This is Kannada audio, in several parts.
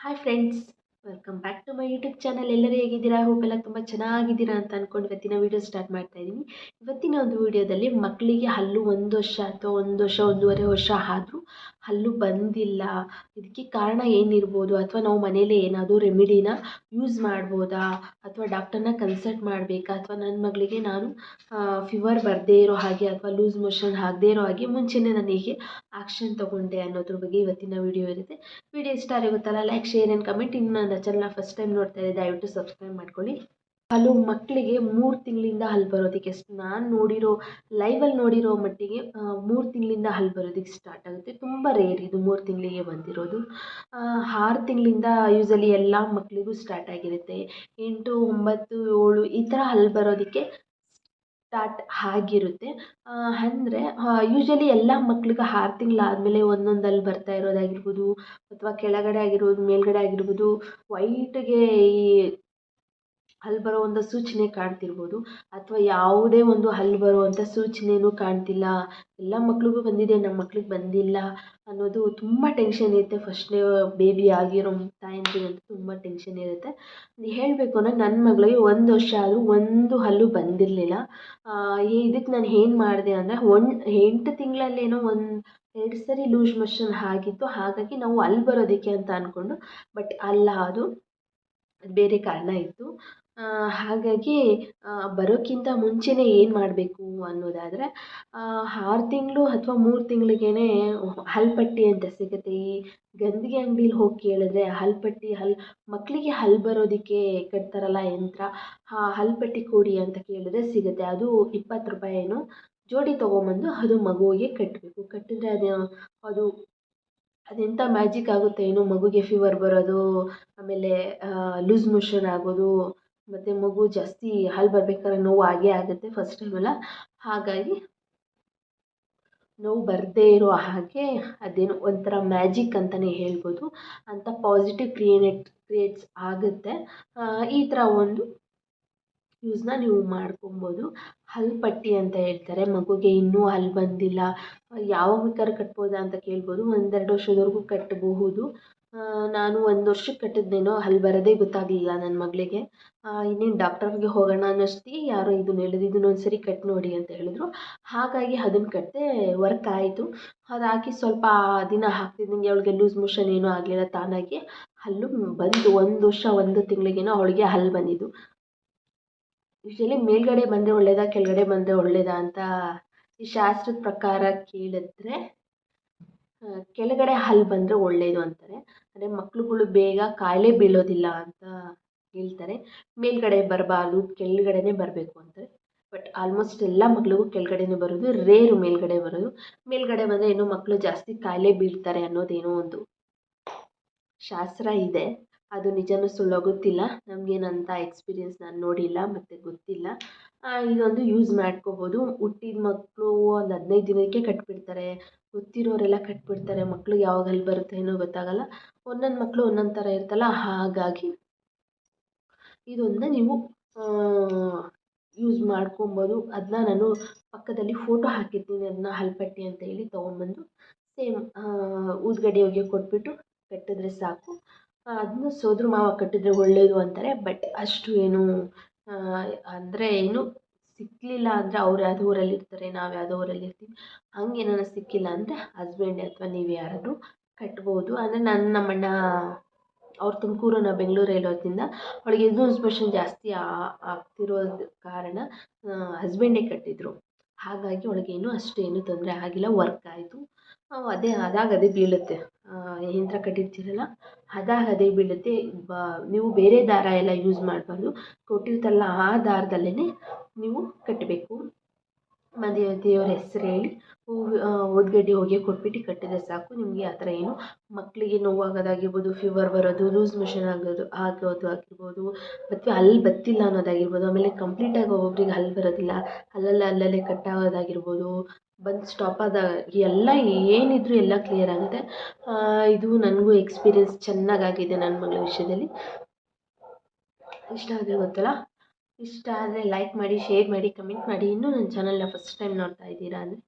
Hi friends welcome back to my YouTube channel ಎಲ್ಲರೂ ಹೇಗಿದ್ದೀರಾ? ಹೋಪ್ ಎಲ್ಲ ತುಂಬ ಚೆನ್ನಾಗಿದ್ದೀರಾ ಅಂತ ಅಂದ್ಕೊಂಡು ಇವತ್ತಿನ ವೀಡಿಯೋ ಸ್ಟಾರ್ಟ್ ಮಾಡ್ತಾ ಇದ್ದೀನಿ ಇವತ್ತಿನ ಒಂದು ವೀಡಿಯೋದಲ್ಲಿ ಮಕ್ಕಳಿಗೆ ಹಲ್ಲು ಒಂದು ವರ್ಷ ಅಥವಾ ಒಂದು ವರ್ಷ, ಒಂದೂವರೆ ವರ್ಷ ಆದರೂ ಹಲ್ಲು ಬಂದಿಲ್ಲ. ಇದಕ್ಕೆ ಕಾರಣ ಏನಿರ್ಬೋದು? ಅಥವಾ ನಾವು ಮನೇಲಿ ಏನಾದರೂ ರೆಮಿಡಿನ ಯೂಸ್ ಮಾಡ್ಬೋದಾ? ಅಥವಾ ಡಾಕ್ಟರ್ನ ಕನ್ಸಲ್ಟ್ ಮಾಡಬೇಕಾ? ಅಥವಾ ನನ್ನ ಮಗಳಿಗೆ ನಾನು ಫೀವರ್ ಬರದೇ ಇರೋ ಹಾಗೆ ಅಥವಾ ಲೂಸ್ ಮೋಷನ್ ಆಗದೇ ಇರೋ ಹಾಗೆ ಮುಂಚೆನೇ ನಾನು ಹೇಗೆ ಆ್ಯಕ್ಷನ್ ತೊಗೊಂಡೆ ಅನ್ನೋದ್ರ ಬಗ್ಗೆ ಇವತ್ತಿನ ವಿಡಿಯೋ ಇರುತ್ತೆ. ವಿಡಿಯೋ ಇಷ್ಟ ಆಗುತ್ತಲ್ಲ ಲೈಕ್ ಶೇರ್ ಆ್ಯಂಡ್ ಕಮೆಂಟ್ ಇನ್ನು ನನ್ನ ಚಾನಲ್ನ ಫಸ್ಟ್ ಟೈಮ್ ನೋಡ್ತಾ ಇದ್ದೆ ದಯವಿಟ್ಟು ಸಬ್ಸ್ಕ್ರೈಬ್ ಮಾಡ್ಕೊಳ್ಳಿ. ಹಲವು ಮಕ್ಕಳಿಗೆ ಮೂರು ತಿಂಗಳಿಂದ ಹಲ್ಲು ಬರೋದಕ್ಕೆ ನಾನು ನೋಡಿರೋ ಲೈವಲ್ಲಿ ನೋಡಿರೋ ಮಟ್ಟಿಗೆ ಮೂರು ತಿಂಗಳಿಂದ ಹಲ್ಲು ಬರೋದಕ್ಕೆ ಸ್ಟಾರ್ಟ್ ಆಗುತ್ತೆ. ತುಂಬ ರೇರ್ ಇದು ಮೂರು ತಿಂಗಳಿಗೆ ಬಂದಿರೋದು. ಆರು ತಿಂಗಳಿಂದ ಯೂಸಲಿ ಎಲ್ಲ ಮಕ್ಕಳಿಗೂ ಸ್ಟಾರ್ಟ್ ಆಗಿರುತ್ತೆ. ಎಂಟು, ಒಂಬತ್ತು, ಏಳು ಈ ಥರ ಹಲ್ಲು ಬರೋದಕ್ಕೆ ಸ್ಟಾರ್ಟ್ ಆಗಿರುತ್ತೆ. ಅಂದರೆ ಯೂಶ್ವಲಿ ಎಲ್ಲ ಮಕ್ಳಿಗೆ ಆರು ತಿಂಗಳಾದಮೇಲೆ ಒಂದೊಂದು ಹಲ್ಲು ಬರ್ತಾ ಇರೋದಾಗಿರ್ಬೋದು, ಅಥವಾ ಕೆಳಗಡೆ ಆಗಿರ್ಬೋದು ಮೇಲುಗಡೆ ಆಗಿರ್ಬೋದು ವೈಟ್ಗೆ ಈ ಹಲ್ಲು ಬರೋ ಒಂದು ಸೂಚನೆ ಕಾಣ್ತಿರ್ಬೋದು. ಅಥವಾ ಯಾವುದೇ ಒಂದು ಹಲ್ಲು ಬರುವಂಥ ಸೂಚನೆಯೂ ಕಾಣ್ತಿಲ್ಲ. ಎಲ್ಲ ಮಕ್ಳಿಗೂ ಬಂದಿದೆ, ನಮ್ಮ ಮಕ್ಳಿಗೆ ಬಂದಿಲ್ಲ ಅನ್ನೋದು ತುಂಬ ಟೆನ್ಷನ್ ಇರುತ್ತೆ. ಫಸ್ಟ್ನೇ ಬೇಬಿ ಆಗಿರೋ ತಾಯಂದಿರಂತೂ ತುಂಬ ಟೆನ್ಷನ್ ಇರುತ್ತೆ. ಹೇಳಬೇಕು ಅಂದರೆ ನನ್ನ ಮಗಳಿಗೆ ಒಂದು ವರ್ಷ ಆದರೂ ಒಂದು ಹಲ್ಲು ಬಂದಿರಲಿಲ್ಲ. ಇದಕ್ಕೆ ನಾನು ಏನು ಮಾಡಿದೆ ಅಂದರೆ ಒಂದು ಎಂಟು ತಿಂಗಳಲ್ಲೇನೋ ಒಂದು, ಎರಡು ಸರಿ ಲೂಸ್ ಮೋಷನ್ ಆಗಿತ್ತು. ಹಾಗಾಗಿ ನಾವು ಅಲ್ಲಿ ಬರೋದಕ್ಕೆ ಅಂತ ಅಂದ್ಕೊಂಡು ಬಟ್ ಅಲ್ಲ ಅದು, ಬೇರೆ ಕಾರಣ ಇತ್ತು. ಹಾಗಾಗಿ ಬರೋಕ್ಕಿಂತ ಮುಂಚೆನೇ ಏನು ಮಾಡಬೇಕು ಅನ್ನೋದಾದರೆ ಆರು ತಿಂಗಳು ಅಥವಾ ಮೂರು ತಿಂಗಳಿಗೇ ಹಲ್ಪಟ್ಟಿ ಅಂತ ಸಿಗುತ್ತೆ. ಈ ಗಂದಿಗೆ ಅಂಗ್ಡಿಲಿ ಹೋಗಿ ಕೇಳಿದ್ರೆ ಹಲ್ಪಟ್ಟಿ ಹಲ್ ಮಕ್ಕಳಿಗೆ ಹಲ್ಲು ಬರೋದಕ್ಕೆ ಕಟ್ತಾರಲ್ಲ ಯಂತ್ರ, ಆ, ಹಲ್ಪಟ್ಟಿ ಕೊಡಿ ಅಂತ ಕೇಳಿದ್ರೆ ಸಿಗುತ್ತೆ. ಅದು ಇಪ್ಪತ್ತು ರೂಪಾಯಿ ಏನು ಜೋಡಿ ತೊಗೊಂಬಂದು ಅದು ಮಗುವಿಗೆ ಕಟ್ಟಬೇಕು ಕಟ್ಟಿದ್ರೆ ಅದು ಅದು ಅದೆಂಥ ಮ್ಯಾಜಿಕ್ ಆಗುತ್ತೆ ಏನು ಮಗುಗೆ ಫೀವರ್ ಬರೋದು, ಆಮೇಲೆ ಲೂಸ್ ಮೋಷನ್ ಆಗೋದು ಮತ್ತು ಮಗು ಜಾಸ್ತಿ ಹಾಲು ಬರ್ಬೇಕಾದ್ರೆ ನೋವು ಆಗೇ ಆಗುತ್ತೆ ಫಸ್ಟ್ ಟೈಮೆಲ್ಲ ಹಾಗಾಗಿ ನೋವು ಬರದೇ ಇರೋ ಹಾಗೆ ಅದೇನು ಒಂಥರ ಮ್ಯಾಜಿಕ್ ಅಂತಲೇ ಹೇಳ್ಬೋದು. ಅಂತ ಪಾಸಿಟಿವ್ ಕ್ರಿಯೇಟ್ ಕ್ರಿಯೇಟ್ಸ್ ಆಗುತ್ತೆ. ಈ ಥರ ಒಂದು ಯೂಸ್ನ ನೀವು ಮಾಡ್ಕೊಬೋದು. ಹಲ್ಲು ಪಟ್ಟಿ ಅಂತ ಹೇಳ್ತಾರೆ. ಮಗುಗೆ ಇನ್ನೂ ಹಲ್ಲು ಬಂದಿಲ್ಲ. ಯಾವಾಗ ಬೇಕಾದ್ರೂ ಕಟ್ಬೋದಾ ಅಂತ ಕೇಳ್ಬೋದು. ಒಂದೆರಡು ವರ್ಷದವರೆಗೂ ಕಟ್ಟಬಹುದು. ನಾನು ಒಂದು ವರ್ಷಕ್ಕೆ ಕಟ್ಟಿದ್ದೇನೋ ಹಲ್ಲು ಬರೋದೇ ಗೊತ್ತಾಗಲಿಲ್ಲ ನನ್ನ ಮಗಳಿಗೆ. ಇನ್ನೇನು ಡಾಕ್ಟರ್ಗೆ ಹೋಗೋಣ ಅನ್ನಿಸ್ತಿ ಯಾರೋ ಇದನ್ನು ಹೇಳಿದ್ರು ಇದನ್ನು ಒಂದು ಸರಿ ಕಟ್ಟಿ ನೋಡಿ ಅಂತ ಹೇಳಿದ್ರು. ಹಾಗಾಗಿ ಅದನ್ನು ಕಟ್ಟಿದೆ ವರ್ಕ್ ಆಯಿತು. ಅದು ಹಾಕಿ ಸ್ವಲ್ಪ ದಿನ ಹಾಕ್ತಿದ್ದಂಗೆ ಅವಳಿಗೆ ಲೂಸ್ ಮೋಷನ್ ಏನೂ ಆಗಲಿಲ್ಲ ತಾನಾಗಿ. ಹಲ್ಲು ಬಂದು ಒಂದು ವರ್ಷ, ಒಂದು ತಿಂಗಳಿಗೇನೋ ಅವಳಿಗೆ ಹಲ್ಲು ಬಂದಿದ್ದು. ಯೂಶ್ವಲಿ ಮೇಲುಗಡೆ ಬಂದರೆ ಒಳ್ಳೆಯದಾ ಕೆಳಗಡೆ ಬಂದರೆ ಒಳ್ಳೆಯದಾ ಅಂತ ಈ ಶಾಸ್ತ್ರದ ಪ್ರಕಾರ ಕೇಳಿದ್ರೆ ಕೆಳಗಡೆ ಹಲ್ಲು ಬಂದರೆ ಒಳ್ಳೆಯದು ಅಂತಾರೆ. ಅಂದರೆ ಮಕ್ಳುಗಳು ಬೇಗ ಕಾಯಿಲೆ ಬೀಳೋದಿಲ್ಲ ಅಂತ ಹೇಳ್ತಾರೆ. ಮೇಲುಗಡೆ ಬರಬಾರ್ದು ಕೆಳಗಡೆನೇ ಬರಬೇಕು ಅಂತಾರೆ. ಬಟ್ ಆಲ್ಮೋಸ್ಟ್ ಎಲ್ಲ ಮಕ್ಳಿಗೂ ಕೆಳಗಡೆನೇ ಬರೋದು ರೇರು ಮೇಲುಗಡೆ ಬರೋದು. ಮೇಲುಗಡೆ ಬಂದರೆ ಏನೋ ಮಕ್ಕಳು ಜಾಸ್ತಿ ಕಾಯಿಲೆ ಬೀಳ್ತಾರೆ ಅನ್ನೋದೇನೋ ಒಂದು ಶಾಸ್ತ್ರ ಇದೆ. ಅದು ನಿಜನೂ ಸುಳ್ಳೋ ಗೊತ್ತಿಲ್ಲ. ನಮಗೇನಂತ ಎಕ್ಸ್ಪೀರಿಯನ್ಸ್ ನಾನು ನೋಡಿಲ್ಲ, ಮತ್ತು ಗೊತ್ತಿಲ್ಲ. ಇದೊಂದು ಯೂಸ್ ಮಾಡ್ಕೋಬೋದು. ಹುಟ್ಟಿದ ಮಕ್ಕಳು ಒಂದು ಹದಿನೈದು ದಿನಕ್ಕೆ ಕಟ್ಟಿಬಿಡ್ತಾರೆ ಗೊತ್ತಿರೋರೆಲ್ಲ ಕಟ್ಟಿಬಿಡ್ತಾರೆ ಮಕ್ಳಿಗೆ ಯಾವಾಗ ಅಲ್ಲಿ ಬರುತ್ತೆ ಏನೋ ಗೊತ್ತಾಗಲ್ಲ. ಒಂದೊಂದು ಮಕ್ಕಳು ಒಂದೊಂದು ಥರ ಇರುತ್ತಲ್ಲ ಹಾಗಾಗಿ ಇದೊಂದನ್ನ ನೀವು ಯೂಸ್ ಮಾಡ್ಕೊಬೋದು. ಅದನ್ನ ನಾನು ಪಕ್ಕದಲ್ಲಿ ಫೋಟೋ ಹಾಕಿರ್ತೀನಿ. ಅದನ್ನ ಹಲ್ಪಟ್ಟಿ ಅಂತ ಹೇಳಿ ತೊಗೊಂಬಂದು ಸೇಮ್ ಊದ್ಗಡ್ಡೆ ಹೋಗಿ ಕೊಟ್ಬಿಟ್ಟು ಕಟ್ಟಿದ್ರೆ ಸಾಕು. ಅದನ್ನು ಸೋದ್ರ ಮಾವ ಕಟ್ಟಿದ್ರೆ ಒಳ್ಳೆಯದು ಅಂತಾರೆ. ಬಟ್ ಅಷ್ಟು ಏನು ಅಂದರೆ ಏನು ಸಿಕ್ಕಲಿಲ್ಲ ಅಂದರೆ ಅವ್ರು ಯಾವುದೋ ಊರಲ್ಲಿ ಇರ್ತಾರೆ, ನಾವು ಯಾವುದೋ ಊರಲ್ಲಿ ಇರ್ತೀವಿ. ಹಂಗೇನಾರ ಸಿಕ್ಕಿಲ್ಲ ಅಂದರೆ ಹಸ್ಬೆಂಡ್ ಅಥವಾ ನೀವು ಯಾರಾದರೂ ಕಟ್ಬೋದು. ಅಂದರೆ ನನ್ನ ನಮ್ಮಣ್ಣ, ಅವ್ರು ತುಮಕೂರು ನಾವು ಬೆಂಗಳೂರು ಇರೋದ್ರಿಂದ ಅವಳಿಗೆ ಮೋಷನ್ ಜಾಸ್ತಿ ಆಗ್ತಿರೋದು ಕಾರಣ ಹಸ್ಬೆಂಡೇ ಕಟ್ಟಿದ್ರು. ಹಾಗಾಗಿ ಅವಳಿಗೇನು ಅಷ್ಟೇನು ತೊಂದರೆ ಆಗಿಲ್ಲ ವರ್ಕ್ ಆಯಿತು. ಅದೇ ಆದಾಗ ಅದೇ ಬೀಳುತ್ತೆ ಯಂತ್ರ ಕಟ್ಟಿರ್ತೀರಲ್ಲ ಅದಾಗ ಅದೇ ಬೀಳುತ್ತೆ. ಬ, ನೀವು ಬೇರೆ ದಾರ ಎಲ್ಲ ಯೂಸ್ ಮಾಡಬಾರ್ದು. ಕೊಟ್ಟಿರ್ತಾರಲ್ಲ ಆ ದಾರದಲ್ಲೇ ನೀವು ಕಟ್ಟಬೇಕು ಮದುವೆ ದೇವ್ರ ಹೆಸ್ರು ಹೇಳಿ ಹೂವು ಊದ್ಗಡ್ಡಿ ಹೊಗೆ ಕೊಟ್ಬಿಟ್ಟು ಕಟ್ಟಿದ್ರೆ ಸಾಕು. ನಿಮಗೆ ಆ ಥರ ಏನು ಮಕ್ಕಳಿಗೆ ನೋವಾಗೋದಾಗಿರ್ಬೋದು ಫೀವರ್ ಬರೋದು ಲೂಸ್ ಮೋಷನ್ ಆಗೋದು ಆಗೋದು ಆಗಿರ್ಬೋದು ಅಥವಾ ಅಲ್ಲಿ ಬತ್ತಿಲ್ಲ ಅನ್ನೋದಾಗಿರ್ಬೋದು, ಆಮೇಲೆ ಕಂಪ್ಲೀಟಾಗಿ ಒಬ್ಬೊಬ್ರಿಗೆ ಅಲ್ಲಿ ಬರೋದಿಲ್ಲ ಅಲ್ಲಲ್ಲೇ ಅಲ್ಲಲ್ಲೇ ಕಟ್ಟಾಗೋದಾಗಿರ್ಬೋದು ಬಂದು ಸ್ಟಾಪ್ ಆದಾಗ ಎಲ್ಲ ಏನಿದ್ರು ಎಲ್ಲ ಕ್ಲಿಯರ್ ಆಗುತ್ತೆ. ಇದು ನನಗೂ ಎಕ್ಸ್ಪೀರಿಯನ್ಸ್ ಚೆನ್ನಾಗಾಗಿದೆ ನನ್ನ ಮಗಳ ವಿಷಯದಲ್ಲಿ. ಇಷ್ಟ ಆದರೆ ಗೊತ್ತಲ್ಲ? ಇಷ್ಟ ಆದರೆ ಲೈಕ್ ಮಾಡಿ ಶೇರ್ ಮಾಡಿ ಕಮೆಂಟ್ ಮಾಡಿ. ಇನ್ನೂ ನನ್ನ ಚಾನಲ್ನ ಫಸ್ಟ್ ಟೈಮ್ ನೋಡ್ತಾ ಇದ್ದೀರಾ ಅಂದರೆ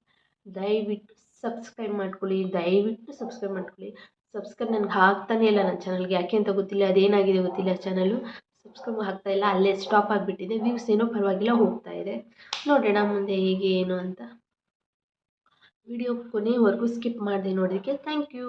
ದಯವಿಟ್ಟು ಸಬ್ಸ್ಕ್ರೈಬ್ ಮಾಡ್ಕೊಳ್ಳಿ. ದಯವಿಟ್ಟು ಸಬ್ಸ್ಕ್ರೈಬ್ ಮಾಡ್ಕೊಳ್ಳಿ. ಸಬ್ಸ್ಕ್ರೈಬ್ ನನಗೆ ಆಗ್ತಾನೇ ಇಲ್ಲ ನನ್ನ ಚಾನಲ್ಗೆ ಯಾಕೆ ಅಂತ ಗೊತ್ತಿಲ್ಲ. ಅದೇನಾಗಿದೆ ಗೊತ್ತಿಲ್ಲ ಚಾನಲು ಸಬ್ಸ್ಕ್ರೈಬ್ ಆಗ್ತಾ ಇಲ್ಲ. ಅಲ್ಲೇ ಸ್ಟಾಪ್ ಆಗಿಬಿಟ್ಟಿದೆ. ವ್ಯೂಸ್ ಏನೋ ಪರವಾಗಿಲ್ಲ, ಹೋಗ್ತಾ ಇದೆ. ನೋಡೋಣ ಮುಂದೆ ಹೇಗೆ ಏನು ಅಂತ. ವಿಡಿಯೋ ಕೊನೆವರೆಗೂ ಸ್ಕಿಪ್ ಮಾಡಿದೆ ನೋಡೋದಕ್ಕೆ ಥ್ಯಾಂಕ್ ಯು